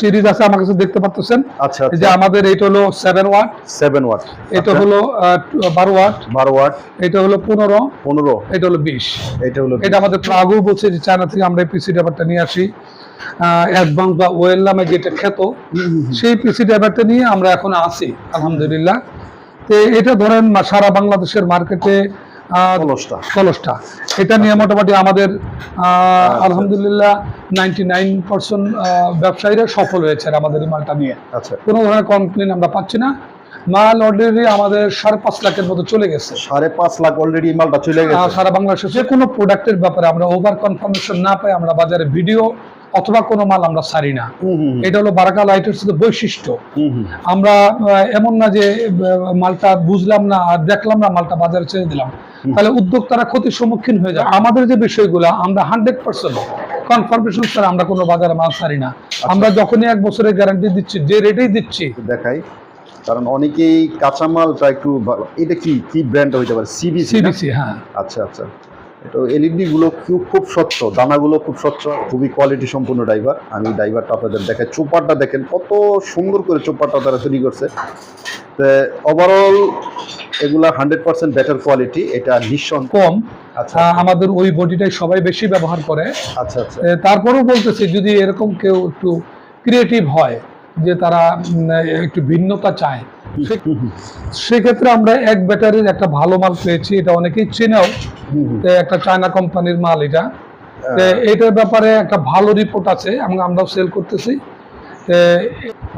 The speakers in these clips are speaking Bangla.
সিরিজ আছে আমার কাছে দেখতে পাচ্ছেন আচ্ছা যে আমাদের এটা হলো সেভেন ওয়াট সেভেন ওয়াট এটা হলো বারো ওয়াট বারো ওয়াট এটা হলো পনেরো। পনেরো। এটা হলো বিশ। এটা হলো এটা আমাদের আগেও বলছে যে চায়না থেকে আমরা পিসি ড্রাইভারটা নিয়ে আসি। অ্যাডভান্স বা ওয়েল নামে যেটা খ্যাত সেই পিসি ড্রাইভারটা নিয়ে আমরা এখন আছি আলহামদুলিল্লাহ। তো এটা ধরেন সারা বাংলাদেশের মার্কেটে কলসটা। এটা নিয়ে মোটামুটি আমাদের আলহামদুলিল্লাহ নাইনটি নাইন পার্সেন্ট ব্যবসায়ীরা সফল হয়েছে আমাদের এই মালটা নিয়ে। আচ্ছা। কোনো ধরনের কমপ্লেন আমরা পাচ্ছি না। মাল অলরেডি আমাদের সাড়ে পাঁচ লাখের মতো চলে গেছে। সাড়ে পাঁচ লাখ অলরেডি মালটা চলে গেছে। সারা বাংলাদেশে যে কোনো প্রোডাক্টের ব্যাপারে আমরা ওভার কনফার্মেশন না পাই আমরা বাজারে ভিডিও অথবা কোনো মাল আমরা ছাড়ি না। এটা হলো বারাকা লাইটের সাথে বৈশিষ্ট্য। আমরা এমন না যে মালটা বুঝলাম না আর দেখলাম না মালটা বাজারে ছেড়ে দিলাম। তাহলে উদ্যোক্তারা ক্ষতির সম্মুখীন হয়ে যায় আমাদের যে বিষয়গুলো আমরা হান্ড্রেড পার্সেন্ট কনফার্মেশন ছাড়া আমরা কোনো বাজারে মাল ছাড়ি না। আমরা যখনই এক বছরের গ্যারান্টি দিচ্ছি যে রেটেই দিচ্ছি। দেখাই। কারণ অনেকেই কাঁচামালটা একটু এটা কি? কি ব্র্যান্ড হইতে পারে? সিবিসি সিবিসি হ্যাঁ। আচ্ছা আচ্ছা। এটা এলইডি গুলো খুব খুব স্বচ্ছ দানাগুলো খুব স্বচ্ছ খুবই কোয়ালিটি সম্পূর্ণ ড্রাইভার আমি ড্রাইভারটা আপনাদের দেখাই। চোপারটা দেখেন কত সুন্দর করে চোপারটা তারা তৈরি করছে। তো ওভারঅল এগুলা হান্ড্রেড পার্সেন্ট বেটার কোয়ালিটি এটা নিঃসন্দেহ কম। আচ্ছা। আমাদের ওই বডিটাই সবাই বেশি ব্যবহার করে। আচ্ছা আচ্ছা। তারপরেও বলতেছি যদি এরকম কেউ একটু ক্রিয়েটিভ হয় যে তারা একটু ভিন্নতা চায় সেক্ষেত্রে আমরা এক ব্যাটারির একটা ভালো মাল পেয়েছি এটা অনেকেই চেনেও। একটা চায়না কোম্পানির মাল এটা। তো এটার ব্যাপারে একটা ভালো রিপোর্ট আছে এবং আমরাও সেল করতেছি।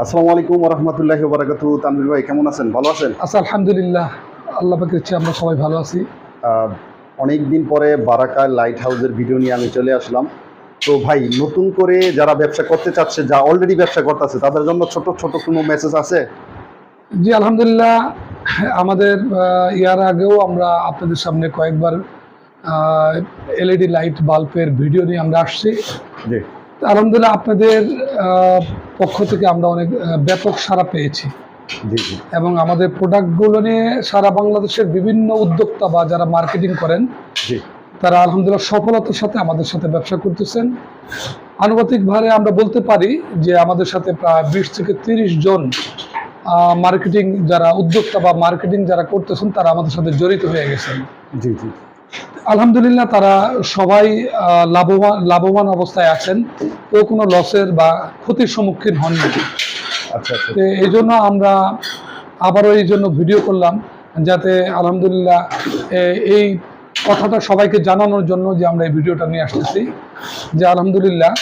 আসসালামু আলাইকুম রহমতুল্লাহ বারাকাতু তানভীর ভাই কেমন আছেন? ভালো আছেন? আচ্ছা আলহামদুলিল্লাহ। আল্লাহ পাকের ইচ্ছে আমরা সবাই ভালো আছি। অনেক দিন পরে বারাকা লাইট হাউসের ভিডিও নিয়ে আমি চলে আসলাম। তো ভাই নতুন করে যারা ব্যবসা করতে চাচ্ছে যা অলরেডি ব্যবসা করতেছে তাদের জন্য ছোট ছোট কোনো মেসেজ আছে? জি আলহামদুলিল্লাহ। আমাদের ইয়ার আগেও আমরা আপনাদের সামনে কয়েকবার এলইডি লাইট বাল্বের ভিডিও নিয়ে আমরা আসছি। জি। আলহামদুলিল্লাহ আপনাদের পক্ষ থেকে আমরা অনেক ব্যাপক সাড়া পেয়েছি। এবং আমাদের প্রোডাক্টগুলো নিয়ে সারা বাংলাদেশের বিভিন্ন উদ্যোক্তা বা যারা মার্কেটিং করেন তারা আলহামদুলিল্লাহ সফলতার সাথে আমাদের সাথে ব্যবসা করতেছেন। আনুপাতিকভাবে আমরা বলতে পারি যে আমাদের সাথে প্রায় বিশ থেকে তিরিশ জন মার্কেটিং যারা উদ্যোক্তা বা মার্কেটিং যারা করতেছেন তারা আমাদের সাথে জড়িত হয়ে গেছেন। জি জি। আলহামদুলিল্লাহ তারা সবাই লাভবান লাভবান অবস্থায় আছেন। কেউ কোনো লসের বা ক্ষতির সম্মুখীন হননি। আচ্ছা আচ্ছা। এই জন্য আমরা আবারও এই জন্য ভিডিও করলাম যাতে আলহামদুলিল্লাহ এই কথাটা সবাইকে জানানোর জন্য যে আমরা এই ভিডিওটা নিয়ে আসতেছি। যে আলহামদুলিল্লাহ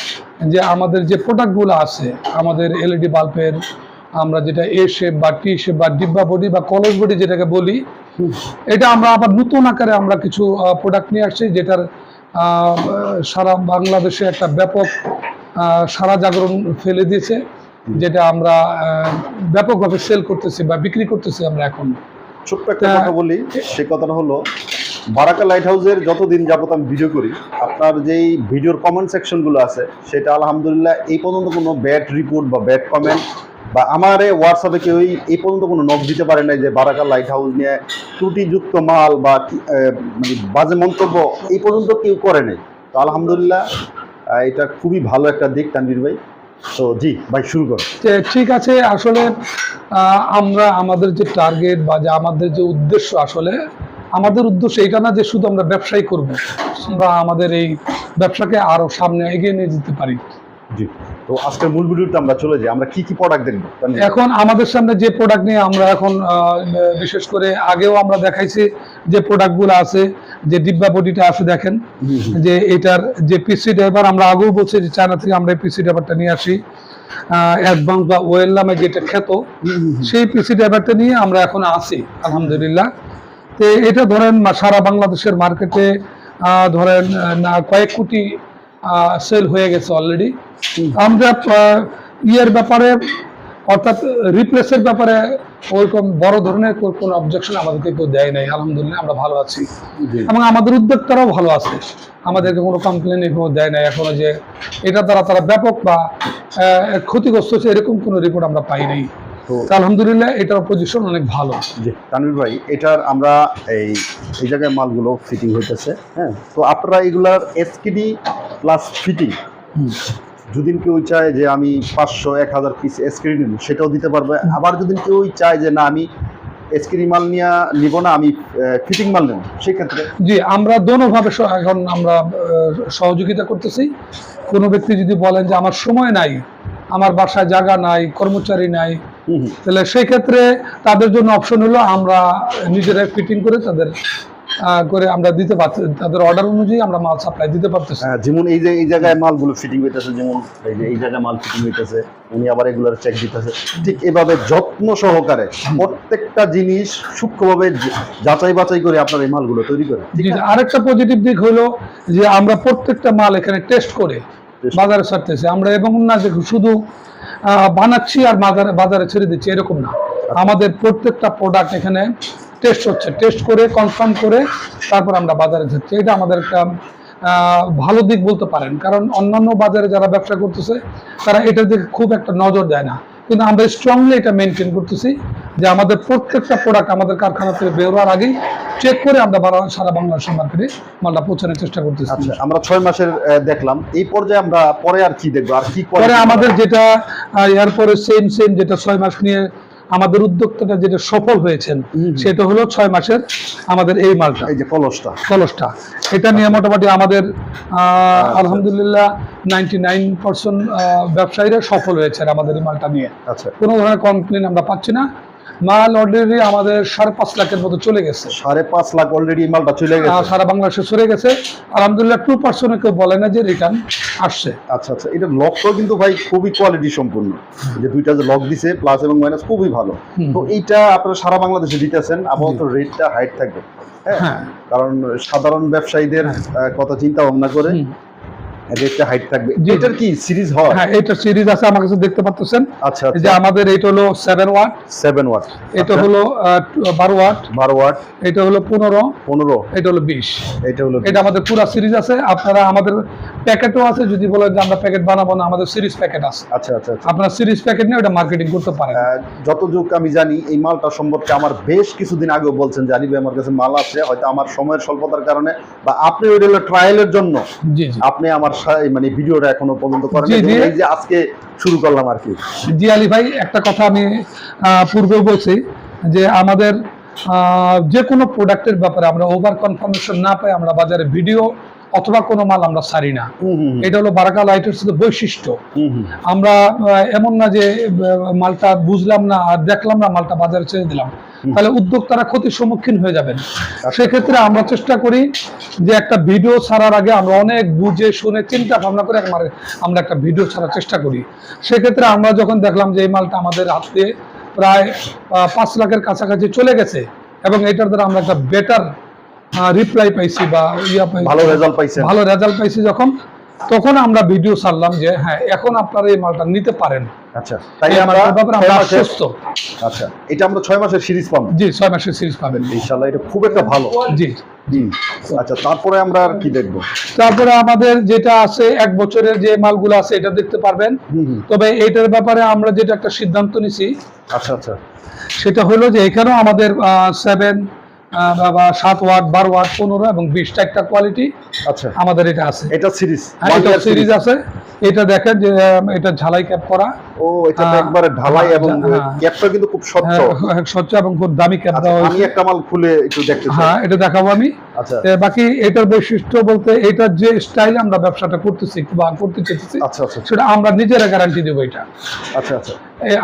যে আমাদের যে প্রোডাক্টগুলো আছে আমাদের এলইডি বাল্বের আমরা যেটা এ শেপ বা টি শেপ বা ডিব্বা বডি বা কলস বডি যেটাকে বলি এটা আমরা আবার নতুন আকারে আমরা কিছু প্রোডাক্ট নিয়ে আসছি যেটার সারা বাংলাদেশে একটা ব্যাপক সারা জাগরণ ফেলে দিয়েছে যেটা আমরা ব্যাপকভাবে সেল করতেছি বা বিক্রি করতেছি আমরা এখন। ছোট্ট একটা কথা বলি সে কথাটা হলো বারাকা লাইট হাউসের যতদিন যাবত আমি ভিডিও করি আপনার যেই ভিডিওর কমেন্ট সেকশনগুলো আছে সেটা আলহামদুলিল্লাহ এই পর্যন্ত কোনো ব্যাড রিপোর্ট বা ব্যাড কমেন্ট বা আমার হোয়াটসঅ্যাপে কেউই এই পর্যন্ত কোনো নক দিতে পারে নাই যে বারাকা লাইট হাউস নিয়ে ত্রুটিযুক্ত মাল বা মানে বাজে মন্তব্য এই পর্যন্ত কেউ করে নাই। তো আলহামদুলিল্লাহ এটা খুবই ভালো একটা দিক তানভীর ভাই। তো জি ভাই শুরু করো। ঠিক আছে আসলে আমরা আমাদের যে টার্গেট বা যে আমাদের যে উদ্দেশ্য আসলে আমাদের উদ্দেশ্য এটা না যে শুধু আমরা ব্যবসায়ী করব আমরা আমাদের এই ব্যবসাকে আরও সামনে এগিয়ে নিয়ে যেতে পারি। জি। তো আজকের মূল ভিডিওতে আমরা চলে যাই। আমরা কি কি প্রোডাক্ট দেখব? এখন আমাদের সামনে যে প্রোডাক্ট নিয়ে আমরা এখন বিশেষ করে আগেও আমরা দেখাইছি যে প্রোডাক্টগুলো আছে যে ডিব্বা বডিটা আছে দেখেন। যে এটার যে পিসি ড্রাইভার আমরা আগেও বলছি যে চায়না থেকে আমরা পিসি ড্রাইভারটা নিয়ে আসি। অ্যাডভান্স বা ওয়েল নামে যেটা খ্যাত সেই পিসি ড্রাইভারটা নিয়ে আমরা এখন আছি আলহামদুলিল্লাহ। তো এটা ধরেন সারা বাংলাদেশের মার্কেটে ধরেন না কয়েক কোটি সেল হয়ে গেছে অলরেডি আমরা ইয়ের ব্যাপারে অর্থাৎ রিপ্লেসের ব্যাপারে ওইরকম বড় ধরনের কোনো অবজেকশন আমাদেরকে কেউ দেয় নাই। আলহামদুলিল্লাহ আমরা ভালো আছি। এবং আমাদের উদ্যোক্তারাও ভালো আছে। আমাদেরকে কোনো কমপ্লেন এখনও দেয় নাই এখনও যে এটা দ্বারা তারা ব্যাপক বা ক্ষতিগ্রস্ত হচ্ছে এরকম কোনো রিপোর্ট আমরা পাই নাই। তো তো আলহামদুলিল্লাহ এটার পজিশন অনেক ভালো। জি তানভীর ভাই এটার আমরা এই এই জায়গায় মালগুলো ফিটিং হইতেছে হ্যাঁ? তো আপনারা এগুলার এসকিডি প্লাস ফিটিং যদি কেউ চায় যে আমি পাঁচশো এক হাজার পিস স্ক্রিন নিব সেটাও দিতে পারবে। আবার যদি কেউ চায় যে না আমি স্ক্রিন মাল নিয়ে নিব না আমি ফিটিং মাল নেব সেক্ষেত্রে জি আমরা দোনোভাবে এখন আমরা সহযোগিতা করতেছি। কোনো ব্যক্তি যদি বলেন যে আমার সময় নাই আমার বাসায় জায়গা নাই কর্মচারী নাই। তাহলে সেই ক্ষেত্রে তাদের জন্য অপশন হলো আমরা নিজেরাই ফিটিং করে তাদের করে আমরা দিতে পারছি তাদের অর্ডার অনুযায়ী আমরা মাল সাপ্লাই দিতে পারতেছি। হ্যাঁ, যেমন এই যে এই জায়গায় মালগুলো ফিটিং হইতেছে যেমন এই যে এই জায়গায় মাল ফিটিং হইতেছে উনি আবার এগুলোর চেক দিতেছে। ঠিক এভাবে যত্ন সহকারে প্রত্যেকটা জিনিস সূক্ষ্মভাবে যাচাই বাছাই করে আপনার এই মালগুলো তৈরি করে? আরেকটা পজিটিভ দিক হলো যে আমরা প্রত্যেকটা মাল এখানে টেস্ট করে বাজারে ছাড়তেছি। আমরা এবং না যে শুধু বানাচ্ছি আর বাজারে বাজারে ছেড়ে দিচ্ছি এরকম না। আমাদের প্রত্যেকটা প্রোডাক্ট এখানে টেস্ট হচ্ছে। টেস্ট করে কনফার্ম করে তারপর আমরা বাজারে যাচ্ছি এটা আমাদের একটা ভালো দিক বলতে পারেন। কারণ অন্যান্য বাজারে যারা ব্যবসা করতেছে তারা এটার দিকে খুব একটা নজর দেয় না। কিন্তু আমরা স্ট্রংলি এটা মেনটেন করতেছি যে আমাদের প্রত্যেকটা প্রোডাক্ট আমাদের কারখানা থেকে বেরোয়ার আগেই চেক করে আমরা সারা বাংলাদেশের মার্কেটে মালটা পৌঁছানোর চেষ্টা করতেছি। আচ্ছা আমরা ছয় মাসের দেখলাম। এই পর্যায়ে আমরা পরে আর কি দেখব? আর কি পরে আমাদের যেটা এরপরে সেম সেম যেটা ছয় মাস নিয়ে আমাদের উদ্যোক্তাটা যেটা সফল হয়েছেন সেটা হলো ছয় মাসের আমাদের এই মালটা। এই যে কলসটা কলসটা এটা নিয়ে মোটামুটি আমাদের আহ, আলহামদুলিল্লাহ নাইনটি নাইন পার্সেন্ট ব্যবসায়ীরা সফল হয়েছেন আমাদের এই মালটা নিয়ে। আচ্ছা। কোনো ধরনের কমপ্লেন আমরা পাচ্ছি না। মাল অলরেডি আমাদের সাড়ে পাঁচ লাখের মতো চলে গেছে। সাড়ে পাঁচ লাখ অলরেডি মালটা চলে গেছে। সারা বাংলাদেশে চলে গেছে। আলহামদুলিল্লাহ টু পার্সেন্ট কেউ বলে না যে রিটার্ন আসছে। আচ্ছা আচ্ছা এটা লকটাও কিন্তু ভাই খুবই কোয়ালিটি সম্পূর্ণ। যে দুইটা যে লক দিছে প্লাস এবং মাইনাস খুবই ভালো। তো এইটা আপনারা সারা বাংলাদেশে দিতেছেন আপাতত রেটটা হাইট থাকবে। হ্যাঁ? হ্যাঁ। কারণ সাধারণ ব্যবসায়ীদের কথা চিন্তা ভাবনা করে হুম। রেটটা হাইট থাকবে। এটার কি সিরিজ হয়? হ্যাঁ এটা সিরিজ আছে আমার কাছে দেখতে পাচ্ছেন আচ্ছা যে আচ্ছা। আমাদের এটা হলো ওয়াট ওয়াট এটা হলো বারো ওয়াট বারো ওয়াট এটা হলো পনেরো। এটা হলো বিশ। এটা হলো এটা আমাদের পুরো সিরিজ আছে। আপনারা আমাদের প্যাকেটও আছে যদি বলেন যে আমরা প্যাকেট বানাবো না আমাদের সিরিজ প্যাকেট আছে। আচ্ছা আচ্ছা আচ্ছা। আপনারা সিরিজ প্যাকেট নিয়ে ওটা মার্কেটিং করতে পারেন। আহ, আমি জানি এই মালটা সম্পর্কে আমার বেশ কিছুদিন আগেও বলছেন জানি ভাই আমার কাছে মাল আছে হয়তো আমার সময়ের স্বল্পতার কারণে বা আপনি ওই ট্রায়ালের জন্য জি জি। আপনি আমার মানে ভিডিওটা এখনও পর্যন্ত করেন। এই যে আজকে শুরু করলাম আর কি জি আলী ভাই একটা কথা আমি আহ, পূর্বেও বলছি যে আমাদের আহ, যে কোনো প্রোডাক্টের ব্যাপারে আমরা ওভার কনফার্মেশন না পাই আমরা বাজারে ভিডিও অথবা কোনো মাল আমরা ছাড়ি না। এটা হলো বারাকা লাইটের সাথে বৈশিষ্ট্য। আমরা এমন না যে মালটা বুঝলাম না আর দেখলাম না মালটা বাজারে ছেড়ে দিলাম। তাহলে উদ্যোক্তারা ক্ষতির সম্মুখীন হয়ে যাবেন। সেক্ষেত্রে আমরা চেষ্টা করি যে একটা ভিডিও ছাড়ার আগে আমরা অনেক বুঝে শুনে চিন্তা ভাবনা করে আমরা একটা ভিডিও ছাড়ার চেষ্টা করি। সেক্ষেত্রে আমরা যখন দেখলাম যে এই মালটা আমাদের হাতে প্রায় পাঁচ লাখের কাছাকাছি চলে গেছে এবং এটার দ্বারা আমরা একটা বেটার রিপ্লাই পাইছি বা ইয়া পাইছি। ভালো রেজাল্ট পাইছেন ভালো রেজাল্ট পাইছি যখন তখন আমরা ভিডিও ছাড়লাম যে হ্যাঁ এখন আপনারা এই মালটা নিতে পারেন। আচ্ছা তাই আমরা ব্যাপারে আমরা আশ্বস্ত আচ্ছা এটা আমরা ছয় মাসের সিরিজ পাবো। জি ছয় মাসের সিরিজ পাবেন। ইনশাল্লাহ এটা খুব একটা ভালো। জি। হুম। আচ্ছা তারপরে আমরা আর কি দেখব? তারপরে আমাদের যেটা আছে এক বছরের যে মালগুলো আছে এটা দেখতে পারবেন। তবে এইটার ব্যাপারে আমরা যেটা একটা সিদ্ধান্ত নিছি আচ্ছা আচ্ছা। সেটা হলো যে এখানেও আমাদের সেভেন বা সাত ওয়াট বারো ওয়াট পনেরো এবং বিশ চারটা কোয়ালিটি আচ্ছা। আমাদের এটা আছে। এটা সিরিজ হ্যাঁ, এটা সিরিজ আছে। এটা দেখেন যে এটা ঝালাই ক্যাপ করা। ও এটা একবারে ঢালাই এবং হ্যাঁ। ক্যাপটা কিন্তু খুব স্বচ্ছ। হ্যাঁ, স্বচ্ছ এবং খুব দামি ক্যাপ আচ্ছা, দেওয়া আমি একটা মাল খুলে একটু দেখতে হ্যাঁ এটা দেখাবো আমি। আচ্ছা। বাকি এটার বৈশিষ্ট্য বলতে এটার যে স্টাইল আমরা ব্যবসাটা করতেছি বা করতে চেয়েছি আচ্ছা আচ্ছা সেটা আমরা নিজেরা গ্যারান্টি দেবো এটা। আচ্ছা আচ্ছা।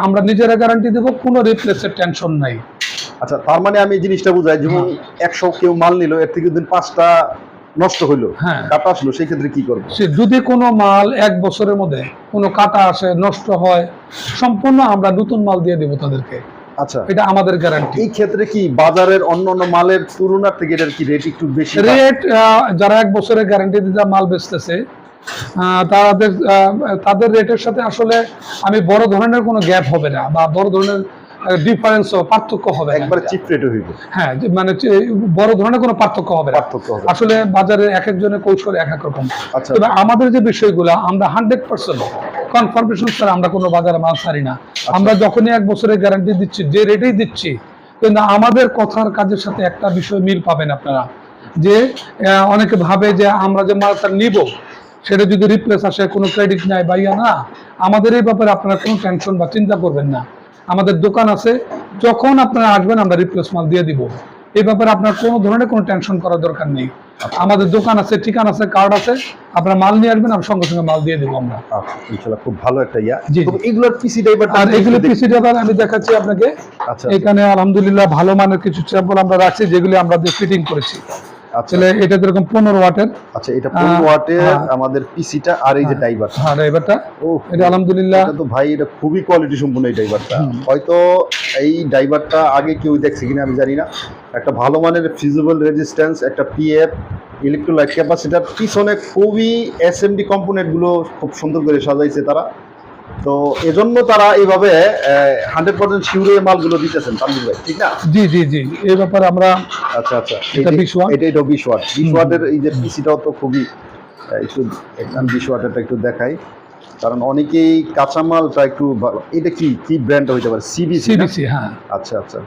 আমরা নিজেরা গ্যারান্টি দেবো কোনো রিপ্লেসের টেনশন নাই। আচ্ছা তার মানে আমি জিনিসটা বুঝাই যেমন একশো কেউ মাল নিল এর থেকে দিন পাঁচটা নষ্ট হইল হ্যাঁ। কাটা আসলো সেই ক্ষেত্রে কি করব? সে যদি কোনো মাল এক বছরের মধ্যে কোনো কাটা আসে নষ্ট হয় সম্পূর্ণ আমরা নতুন মাল দিয়ে দেবো তাদেরকে। আচ্ছা। এটা আমাদের গ্যারান্টি এই ক্ষেত্রে কি বাজারের অন্য অন্য মালের তুলনার থেকে এটার কি রেট একটু বেশি রেট যারা এক বছরের গ্যারান্টি মাল বেচতেছে তাদের তাদের রেটের সাথে আসলে আমি বড় ধরনের কোনো গ্যাপ হবে না বা বড় ধরনের ডিফারেন্স পার্থক্য হবে একবারে চিপ রেটে হইবে হ্যাঁ মানে বড় ধরনের কোনো পার্থক্য হবে পার্থক্য হবে আসলে বাজারে এক একজনের কৌশল এক এক রকম। আচ্ছা। তবে আমাদের যে বিষয়গুলো আমরা হান্ড্রেড পার্সেন্ট কনফার্মেশন ছাড়া আমরা কোনো বাজারে মাল ছাড়ি না। আমরা যখনই এক বছরের গ্যারান্টি দিচ্ছি যে রেটেই দিচ্ছি কিন্তু আমাদের কথার কাজের সাথে একটা বিষয় মিল পাবেন আপনারা। যে অনেকে ভাবে যে আমরা যে মালটা নিব সেটা যদি রিপ্লেস আসে কোনো ক্রেডিট নাই বা ইয়া না আমাদের এই ব্যাপারে আপনারা কোনো টেনশন বা চিন্তা করবেন না। আমাদের দোকান আছে যখন আপনারা আসবেন আমরা রিপ্লেস মাল দিয়ে দিব। এই ব্যাপারে আপনার কোনো ধরনের কোনো টেনশন করার দরকার নেই। আমাদের দোকান আছে ঠিকানা আছে কার্ড আছে আপনারা মাল নিয়ে আসবেন আমরা সঙ্গে সঙ্গে মাল দিয়ে দিব আমরা। আচ্ছা ইনশাআল্লাহ খুব ভালো একটা ইয়া। জি, এগুলোর পিসি ড্রাইভারটা আর এগুলো পিসি ড্রাইভার আমি দেখাচ্ছি আপনাকে। আচ্ছা এখানে আলহামদুলিল্লাহ ভালো মানের কিছু স্যাম্পল আমরা রাখছি যেগুলি আমরা ফিটিং করেছি। আচ্ছা। এটা যেরকম পনেরো ওয়াটের। আচ্ছা এটা 15 ওয়াটের হ্যাঁ। আমাদের পিসিটা আর এই যে ড্রাইভার হ্যাঁ ড্রাইভারটা। ও এটা আলহামদুলিল্লাহ। এটা তো ভাই এটা খুবই কোয়ালিটি সম্পূর্ণ এই ড্রাইভারটা। হয়তো এই ড্রাইভারটা আগে কেউ দেখছে কিনা আমি জানি না। একটা ভালো মানের ফিজিবল রেজিস্ট্যান্স একটা পিএফ ইলেকট্রোলাইট ক্যাপাসিটার পিছনে খুবই এসএমডি কম্পোনেন্টগুলো খুব সুন্দর করে সাজাইছে তারা। তো এজন্য তারা এইভাবে হান্ড্রেড পার্সেন্ট শিউরে মালগুলো দিতেছেন তানভীর ভাই ঠিক না? জি জি জি এই ব্যাপারে আমরা আচ্ছা আচ্ছা এটা 20 ওয়াট? এটা এটা বিশ ওয়াট বিশ ওয়াটের এই যে পিসিটাও তো খুবই একটু একদম বিশ ওয়াটেরটা একটু দেখাই। কারণ অনেকেই কাঁচামালটা একটু ভালো এটা কি কি ব্র্যান্ড হইতে পারে? সিবিসি সিবিসি হ্যাঁ। আচ্ছা আচ্ছা।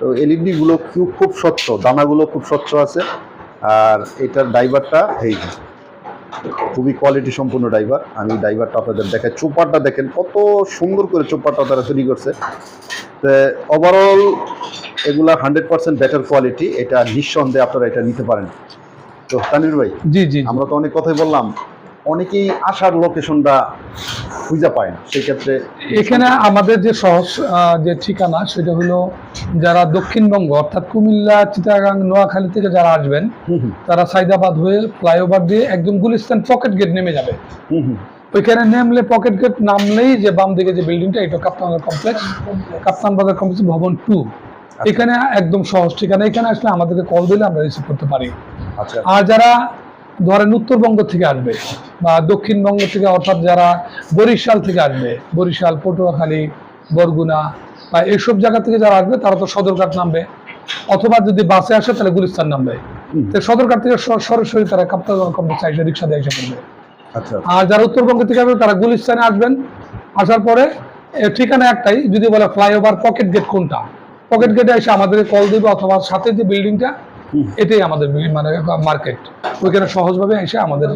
তো এলইডি গুলো খুব খুব স্বচ্ছ দানাগুলো খুব স্বচ্ছ আছে। আর এটার ড্রাইভারটা এই যে। খুবই কোয়ালিটি সম্পূর্ণ ড্রাইভার আমি ড্রাইভারটা আপনাদের দেখাই। চোপারটা দেখেন কত সুন্দর করে চোপারটা তারা তৈরি করছে। তো ওভারঅল এগুলা হান্ড্রেড পার্সেন্ট বেটার কোয়ালিটি এটা নিঃসন্দেহে আপনারা এটা নিতে পারেন। তো তানির ভাই জি জি। আমরা তো অনেক কথাই বললাম। অনেকেই আসার লোকেশনটা খুঁজে পায় না। সেই ক্ষেত্রে এখানে আমাদের যে সহজ যে ঠিকানা সেটা হলো যারা দক্ষিণবঙ্গ অর্থাৎ কুমিল্লা চিটাগাং নোয়াখালী থেকে যারা আসবেন তারা সাইদাবাদ হয়ে ফ্লাইওভার দিয়ে একদম গুলিস্তান পকেট গেট নেমে যাবে। ওইখানে নেমলে পকেট গেট নামলেই যে বাম দিকে যে বিল্ডিংটা এটা কাপ্তান কমপ্লেক্স কাপ্তান বাজার কমপ্লেক্স ভবন টু এখানে একদম সহজ ঠিকানা। এখানে আসলে আমাদেরকে কল দিলে আমরা রিসিভ করতে পারি। আচ্ছা। আর যারা ধরেন উত্তরবঙ্গ থেকে আসবে বা দক্ষিণবঙ্গ থেকে অর্থাৎ যারা বরিশাল থেকে আসবে বরিশাল পটুয়াখালী বরগুনা বা এইসব জায়গা থেকে যারা আসবে তারা তো সদরঘাট নামবে। অথবা যদি বাসে আসে তাহলে গুলিস্তান নামবে। তো সদরঘাট থেকে সরাসরি তারা কাপ্তান কমপ্লেক্স এসে রিক্সা দিয়ে এসে পড়বে। আচ্ছা। আর যারা উত্তরবঙ্গ থেকে আসবে তারা গুলিস্তানে আসবেন। আসার পরে ঠিকানা একটাই যদি বলে ফ্লাইওভার পকেট গেট কোনটা? পকেট গেটে এসে আমাদের কল দিবে অথবা সাথে যে বিল্ডিংটা। এটাই আমাদের মানে মার্কেট ওইখানে সহজভাবে এসে আমাদের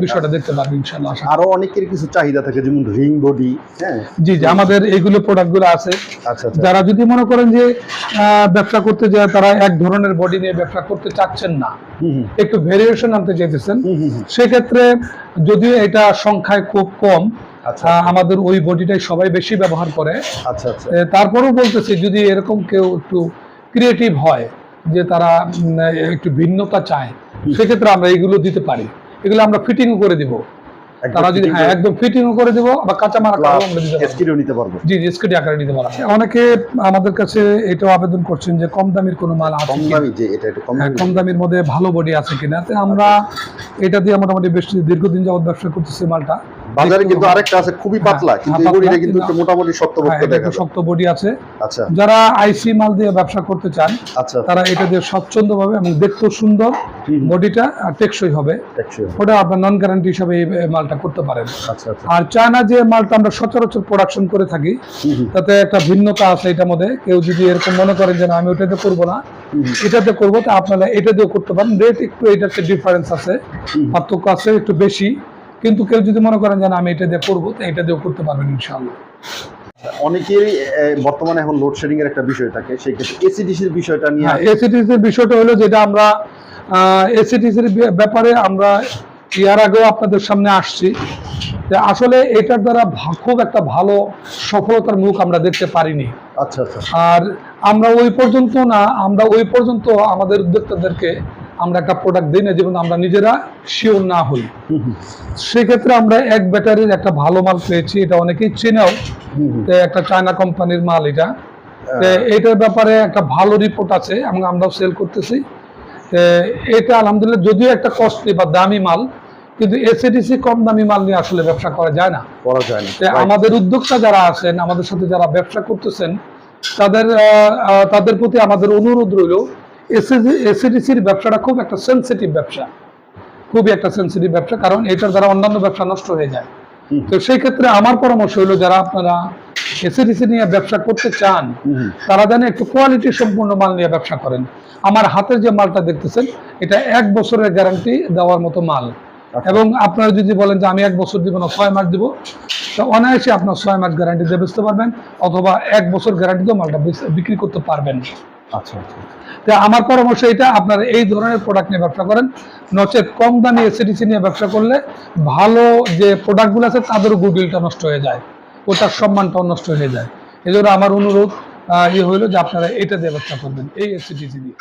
বিষয়টা দেখতে পারবে ইনশাল্লাহ। আরও অনেকের কিছু চাহিদা থাকে যেমন রিং বডি হ্যাঁ? জি জি আমাদের এইগুলো প্রোডাক্টগুলো আছে। আচ্ছা আচ্ছা। যারা যদি মনে করেন যে ব্যবসা করতে যায় তারা এক ধরনের বডি নিয়ে ব্যবসা করতে চাচ্ছেন না। একটু ভেরিয়েশন আনতে চাইতেছেন। সেক্ষেত্রে যদিও এটা সংখ্যায় খুব কম আচ্ছা। আমাদের ওই বডিটাই সবাই বেশি ব্যবহার করে। আচ্ছা আচ্ছা। তারপরেও বলতেছি যদি এরকম কেউ একটু ক্রিয়েটিভ হয় যে তারা একটু ভিন্নতা চায় সেক্ষেত্রে আমরা এগুলো দিতে পারি। এগুলো আমরা ফিটিংও করে দিব। তারা যদি হ্যাঁ একদম করে দিব বা কাঁচা মারা নিতে পারব। জি জি আকারে নিতে পারা অনেকে আমাদের কাছে এটাও আবেদন করছেন যে কম দামের কোনো মাল আছে কম দামি যে এটা একটু কম হ্যাঁ কম দামের মধ্যে ভালো বডি আছে কিনা। তো আমরা এটা দিয়ে মোটামুটি বেশ দীর্ঘদিন যাবত ব্যবসা করতেছি মালটা। বাজারে কিন্তু আরেকটা আছে খুবই পাতলা কিন্তু হ্যাঁ, বডিটা পাতলা, কিন্তু একটু মোটামুটি শক্ত হ্যাঁ, বক্ত দেখা শক্ত বডি আছে। আচ্ছা। যারা আইসি মাল দিয়ে ব্যবসা করতে চান আচ্ছা। তারা এটা দিয়ে স্বচ্ছন্দভাবে এবং দেখতেও সুন্দর বডিটা আর টেকসই হবে। ওটা আপনার নন গ্যারান্টি হিসাবে এই মালটা করতে পারেন। আচ্ছা আচ্ছা। আর চায়না যে মালটা আমরা সচরাচর প্রোডাকশন করে থাকি তাতে একটা ভিন্নতা আছে এটার মধ্যে। কেউ যদি এরকম মনে করেন যে না আমি ওটাতে করব না। এটাতে করব তা আপনারা এটা দিয়েও করতে পারেন। রেট একটু এটাতে ডিফারেন্স আছে পার্থক্য আছে একটু বেশি। কিন্তু কেউ যদি মনে করেন যে আমি এটা দিয়ে করব তো এটা দিয়েও করতে পারবেন ইনশাআল্লাহ। অনেকেরই বর্তমানে এখন লোডশেডিং এর একটা বিষয় থাকে সেই ক্ষেত্রে এসিডিসির বিষয়টা নিয়ে হ্যাঁ এসিটিসির বিষয়টা হলো যেটা আমরা এসিটিসির ব্যাপারে আমরা ইয়ার আগেও আপনাদের সামনে আসছি। যে আসলে এটার দ্বারা খুব একটা ভালো সফলতার মুখ আমরা দেখতে পারিনি। আচ্ছা আচ্ছা। আর আমরা ওই পর্যন্ত না আমরা ওই পর্যন্ত আমাদের উদ্যোক্তাদেরকে আমরা একটা প্রোডাক্ট দিই না যেমন আমরা নিজেরা শিওর না হই। সেক্ষেত্রে আমরা এক ব্যাটারির একটা ভালো মাল পেয়েছি এটা অনেকেই চেনেও। একটা চায়না কোম্পানির মাল এটা। তো এটার ব্যাপারে একটা ভালো রিপোর্ট আছে এবং আমরাও সেল করতেছি। এটা আলহামদুলিল্লাহ যদিও একটা কস্টলি বা দামি মাল কিন্তু এসএডিসি কম দামি মাল নিয়ে আসলে ব্যবসা করা যায় না। করা যায় না। আমাদের উদ্যোক্তা যারা আছেন আমাদের সাথে যারা ব্যবসা করতেছেন তাদের তাদের প্রতি আমাদের অনুরোধ রইল এসএডিসির ব্যবসাটা খুব একটা সেন্সিটিভ ব্যবসা। খুবই একটা সেন্সিটিভ ব্যবসা কারণ এটার দ্বারা অন্যান্য ব্যবসা নষ্ট হয়ে যায়। তো সেই ক্ষেত্রে আমার পরামর্শ হলো যারা আপনারা এসএডিসি নিয়ে ব্যবসা করতে চান। তারা যেন একটু কোয়ালিটি সম্পূর্ণ মাল নিয়ে ব্যবসা করেন। আমার হাতের যে মালটা দেখতেছেন এটা এক বছরের গ্যারান্টি দেওয়ার মতো মাল। আচ্ছা। এবং আপনারা যদি বলেন যে আমি এক বছর দিব না ছয় মাস দিব তো অনায়াসে আপনার ছয় মাস গ্যারান্টি দিয়ে বেচতে পারবেন অথবা এক বছর গ্যারান্টি দিয়ে মালটা বিক্রি করতে পারবেন। আচ্ছা আচ্ছা আমার পরামর্শ এটা, আপনারা এই ধরনের প্রোডাক্ট নিয়ে ব্যবসা করেন। নচেত কম দামি এসিডিসি নিয়ে ব্যবসা করলে ভালো যে প্রোডাক্টগুলো আছে, তাদেরও গুডউইলটা নষ্ট হয়ে যায়। ওটার সম্মানটাও নষ্ট হয়ে যায়। এই আমার অনুরোধ ইয়ে হইল যে আপনারা এটা দিয়ে ব্যবসা করবেন, এই এসিডিসি দিয়ে